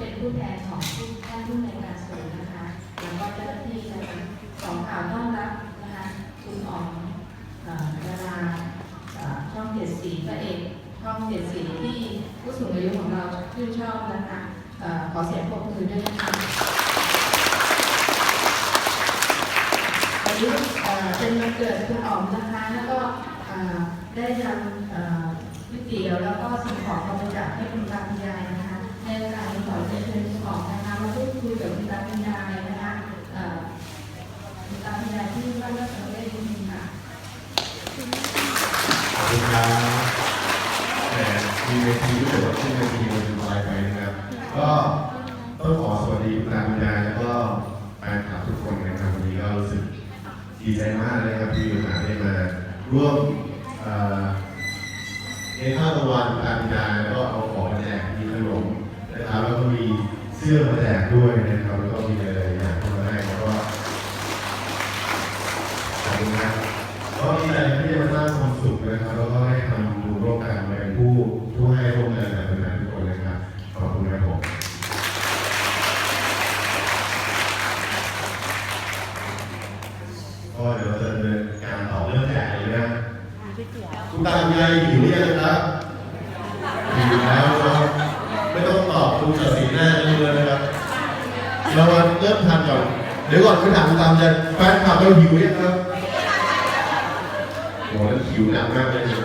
เป็นผู้แทนของผู้ท่านผู้ในการศูนย์นะคะ แล้วก็เจ้าหน้าที่นะคะสองข่าวต้อนรับนะคะคุณอ๋องดาราช่องเจ็ดสีพระเอกช่องเจ็ดสีที่ผู้สูงอายุของเราชื่นชอบนะคะขอเสียงปรบมือด้วยนะคะวันนี้เป็นวันเกิดคุณอ๋อมนะคะ แล้วก็ได้นำก๋วยเตี๋ยวแล้วก็สิ่งของมาบริจาคให้คุณตาคุณยายนะคะ ในโอกาสนี้ขอเชิญคุณอ๋อมนะคะมาพูดคุยกับคุณตาคุณยายนะคะคุณตาคุณยายที่บ้านรัตนเวชคุณค่ะขอบคุณครับแต่มีเวทีรู้สึกว่าที่เวทีมันสบายไปนะครับก็ต้องขอสวัสดีคุณตาคุณยายแล้วก็แฟนคลับทุกคนนะครับวันนี้ก็รู้สึกดีใจมากเลยครับที่มีโอกาสได้มาร่วมเอ่อเลี้ยงข้าวกลางวันคุณตาคุณยายแล้วก็เอาของมาแจกมีขนม นะครับแล้วก็มีเสื้อมาแจกด้วยนะครับแล้วก็มีอะไรหลายอย่างที่มาให้แล้วก็ขอบคุณครับก็ดีใจที่ได้มาสร้างความสุขนะครับแล้วก็ให้ทำดูร่วมกันเป็นผู้ผู้ให้ร่วมกันกับคนนั้นทุกคนเลยครับขอบคุณครับผมก็เดี๋ยวเราจะดำเนินการต่อเรื่องแจกเลยนะคุณตาคุณยายหิว เดี๋ยวก่อนไปถามคุณตามใจแฟนคลับเราหิวยังครับโหแล้วหิวหนักมากเลยเนี่ย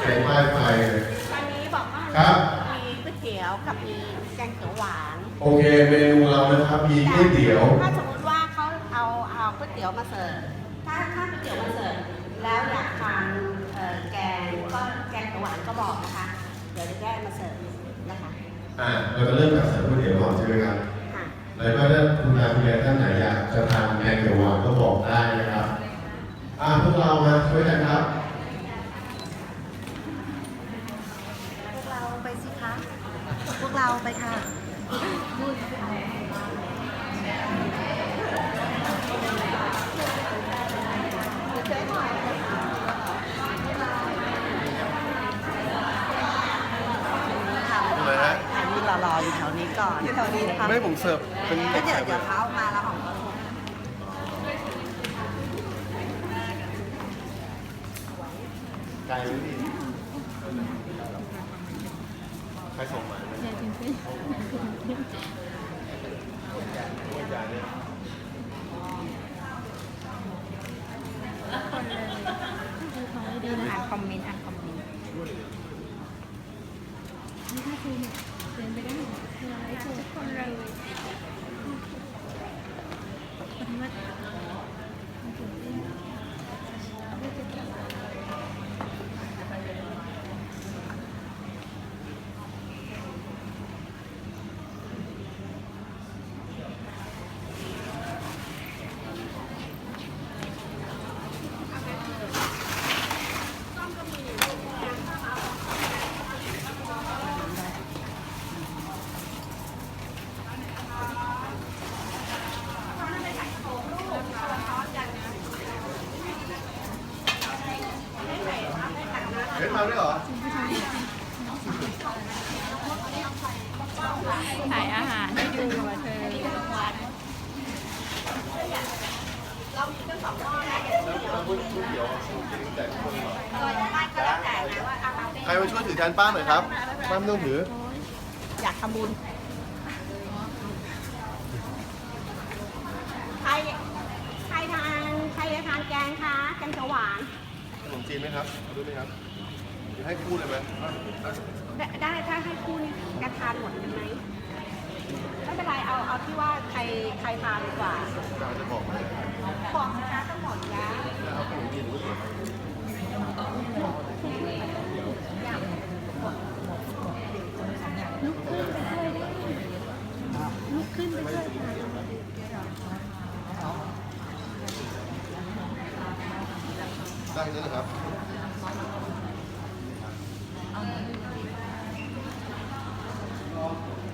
แกงป้ายไฟเลยวันนี้บอกว่าครับ มีก๋วยเตี๋ยวกับมีแกงเขียวหวานโอเคเมนูเรานะครับมีก๋วยเตี๋ยว ถ้าสมมติว่าเขาเอาเอาก๋วยเตี๋ยวมาเสิร์ฟถ้าถ้าก๋วยเตี๋ยวมาเสิร์ฟแล้วอยากทานเอ่อแกงก็แกงเขียวหวานก็บอกนะคะ เดี๋ยวจะได้มาเสิร์ฟนะคะ อ่าเราจะเริ่มจากเสิร์ฟก๋วยเตี๋ยวก่อนใช่ไหมครับค่ะ แล้วก็ถ้าคุณตาคุณยายท่านไหนอยากจะทานแกงเขียวหวานก็บอกได้นะครับอ่าพวกเรามาช่วยกันครับ พวกเราไปสิคะ พวกเราไปค่ะอะไรฮะอันนี้รอๆอยู่แถวนี้ก่อนแถวนี้นะคะ ไม่ผมเสิร์ฟ เป็นก็เดี๋ยวเดี๋ยวเขาเอามาแล้วของก็ถูกไกลไหมพี่ใครส่งมาเนี่ยอ่านคอมเมนต์อ่านคอมเมนต์นี่ค่าตู้เนี่ยเดินไปได้ ทุกคนเลย ใครมาช่วยถือแทนป้าหน่อยครับป้าไม่ต้องถือ อยากทำบุญ ใคร ใครทาน ใครจะทานแกงคะ แกงเขียวหวาน ขนมจีนไหมครับเอาด้วยไหมครับเดี๋ยวให้คู่เลยไหม ได้ได้ถ้าให้คู่นี้กระทานหมดไหม ไม่เป็นไรเอาเอาที่ว่าใครใครทาดีกว่าเราจะบอกไหมบอกนะคะต้องหมดนะเอาขนมจีนหรือว่าเดี๋ยวลุกขึ้นไปช่วยค่ะได้แล้วนะครับ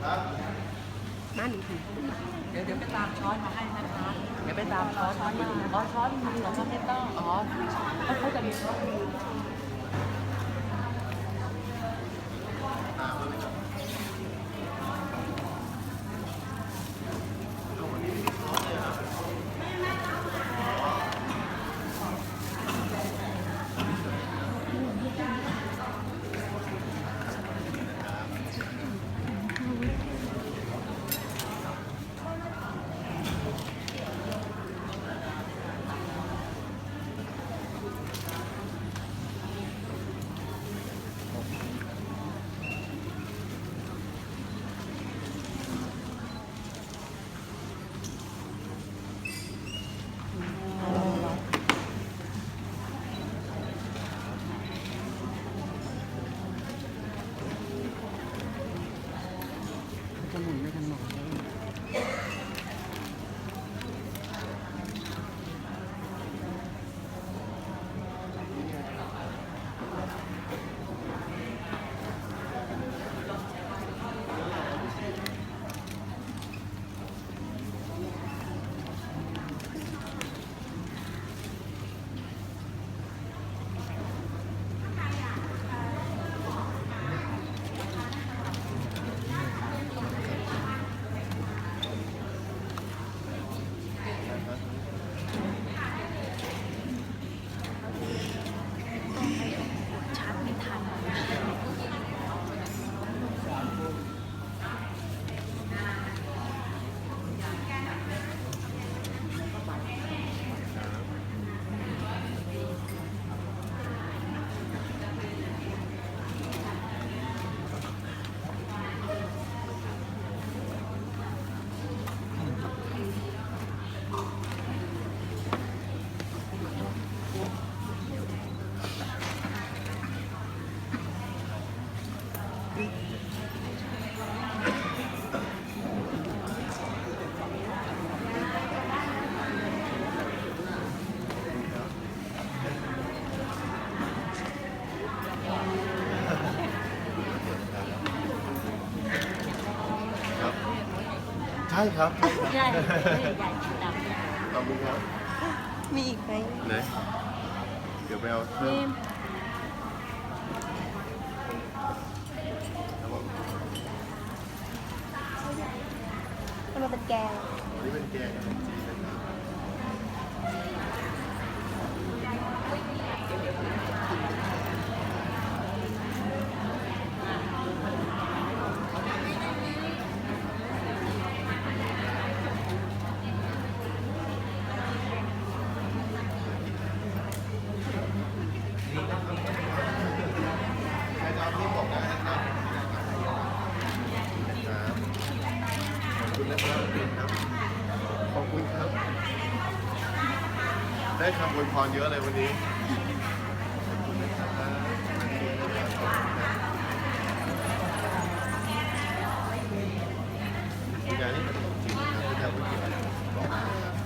ครับ มาหนึ่งถุงเดี๋ยวเดี๋ยวไปตามช้อนมาให้นะคะ เดี๋ยวไปตามช้อนมาอ๋อช้อนมีเหรอคะไม่ต้องอ๋อเขาเขาจะมีช้อน ช่ครับใหญ่ใหญ่ดขอบคุณครับมีอีกไหมไหนเดี๋ยวไปเอาเพิ่มมมันเป็นแกงอันนี้เป็นแกงขนมจีนนะครับ ใครจะเอาที่บอกได้นะครับครับขอบคุณนะครับครับ ขอบคุณครับ ได้คำอวยพ รเยอะเลยวันนี้อย่างนี้ะครับวันนี้นะครับขอบคุณครับคุณยายนี่เป็นขนมจีนนะครับคุณยายก๋วยเตี๋ยวบอกนะครับ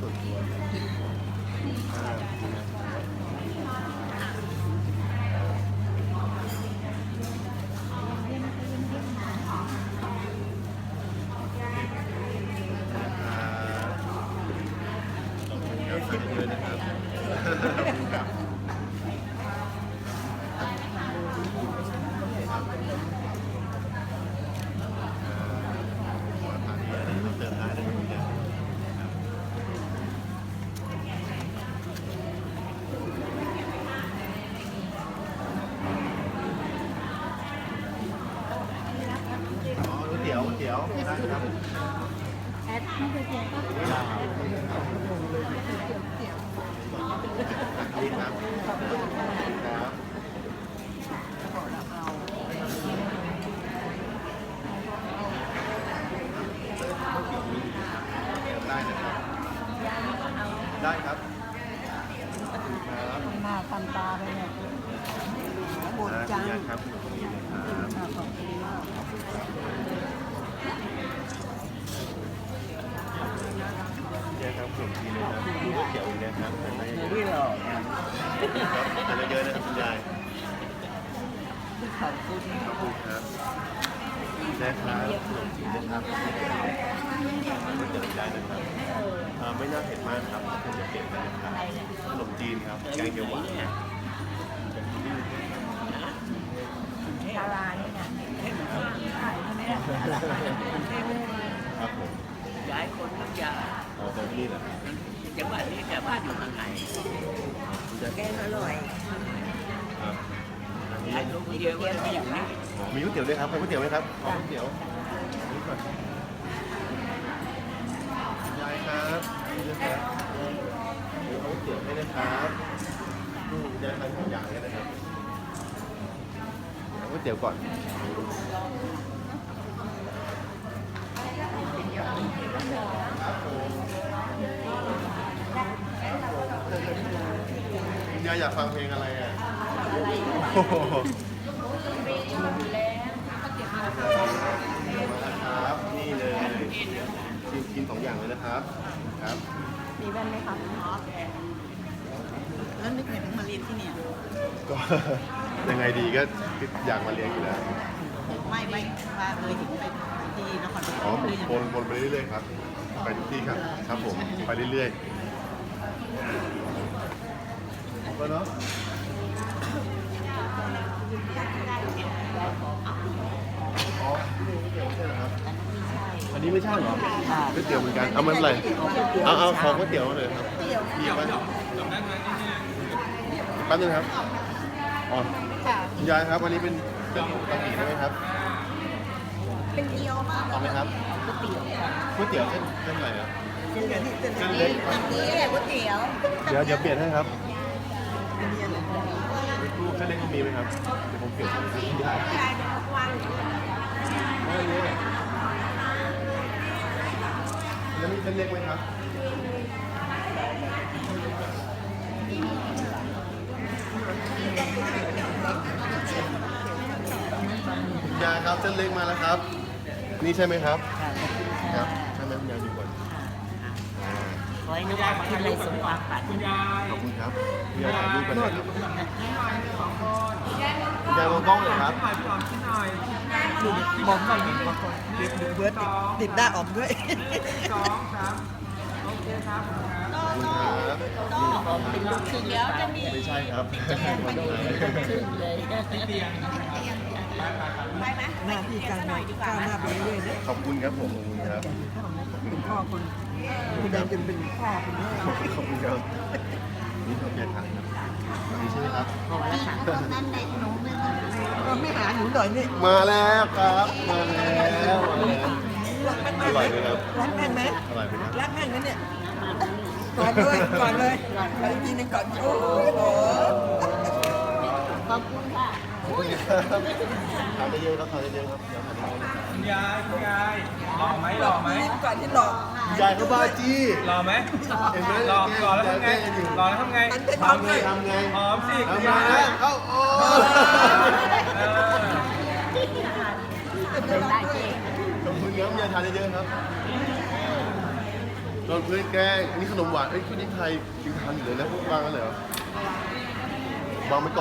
มี 감사합니다. ขอบคุณขอบคุณครับนะครับขนมจีนนะครับก๋วยเตี๋ยวได้นะครับอ่าไม่น่าเผ็ดมากครับคุณจะเก็บได้นะครับขนมจีนครับแกงเขียวหวานนะดารานี่นะขายใช่ไหมล่ะครับผมย้ายคนทุกอย่างเอาแต่ที่นี่แหละครับจังหวัดนี้แต่บ้านอยู่ทางไหนคุณจะแกงอร่อยครับอั นนี้ย้ายลูกเดียวว่าไม่อยู่นี่อ๋อมีก๋วยเตี๋ยวด้วยครับใครก๋วยเตี๋ยวไหมครับขอก๋วยเตี๋ยวนี่ก่อนยายครับนี่นะครับเดี๋ยวเอาก๋วยเตี๋ยวให้นะครับดูยายทานทุกอย่างเลยนะครับเอาก๋วยเตี๋ยวก่อนคุณยายอยากฟังเพลงอะไรอะโอ้โห ครับนี่เลยกินกินสองอย่างเลยนะครับครับมีแว่นไหมคะแล้วนึกไงถึงมาเรียนที่เนี่ยก็ ยังไงดีก็อยากมาเรียนอยู่แล้วไม่ไม่ว่าเคยถึงไปที่นครปฐอ๋อมผมหรือยังวนวนไปเรื่อยๆครับ ไปทุกที่ครับ ครับผมไปเรื่อยๆก็เนาะอ๋อนี่ก๋วยเตี๋ยวไม่ใช่เหรอครับ อันนี้ไม่ใช่เหรอก๋วยเตี๋ยวเหมือนกัน เอามันอะไรเอาเอาขอก๋วยเตี๋ยวเลยครับมีไหมแป๊บนึงครับ อ๋อคุณยายครับวันนี้เป็นเป็นกะหรี่ได้ไหมครับ เป็นเกี๊ยวมากเอาไหมครับก๋วยเตี๋ยวก๋วยเตี๋ยวเส้นเส้นอะไรนะเส้นเล็กเส้นเส้นเล็เล็กกอันนี้แหละก๋วยเตี๋ยว เดี๋ยวเดี๋ยวเปลี่ยนให้ครับลูกเส้นเล็กก็มีไหมครับ เดี๋ยวผมเปลี่ยนให้ แล้วมีเส้นเล็กไหมครับคุณยายครับเส้นเล็กมาแล้วครับ นี่ใช่ไหมครับครับใช่ไหมคุณยายดูก่อนอ่าขอให้นึกว่าที่เลยสมความปรารถนาขอบคุณครับคุณยายถ่ายรูปกันนะครับคุณยายมองกล้องเลยครับดูมองหน่อย มองก่อนติดเบิร์ดติดหน้าออกด้วยขอบคุณครับเป็นลูกครึ่งเดี๋ยวจะมีไม่ใช่ครับครึ่งเลยหน้าที่การงานก้าวหน้าไปเรื่อยๆนะขอบคุณครับผมขอบคุณครับคุณพ่อคุณคุณยายจนเป็นพ่อคุณแม่ขอบคุณครับ นี่เขาแยกทางครับนี่ใช่ไหมครับ ไม่หาหนูหน่อยนี่มาแล้วครับ มาแล้วมาแล้วอร่อยไหมครับ รักแม่ไหมอร่อยไหมครับ รักแม่นไหมเนี่ยก่อนด้วยก่อนเลยก่อนทีนึงก่อนโอ้โห ขอบคุณค่ะ คุณครับทานได้เยอะครับทานได้เยอะครับเดี๋ยวทานได้เยอะคุณยายคุณยายหล่อไหมหล่อไหมก่อนที่หลอกยายเขาบ้าจี้หล่อไหมเห็นไหมหล่อหล่อแล้วยายทำไงแกล้งกันอยู่หล่อแล้วทำไงมันเป็นทำไงทำไงหอมสิคุณทำไงยายนะเข้าโอ้เออเป็นได้เจ๊ขอบคุณครับยายทานได้เยอะครับโดนเพื่อนแกล้งนี่ขนมหวานเอ้ยคุณยิ่งไทยยังทานอยู่เลยนะวางกันเลยเหรอวางไปก่อน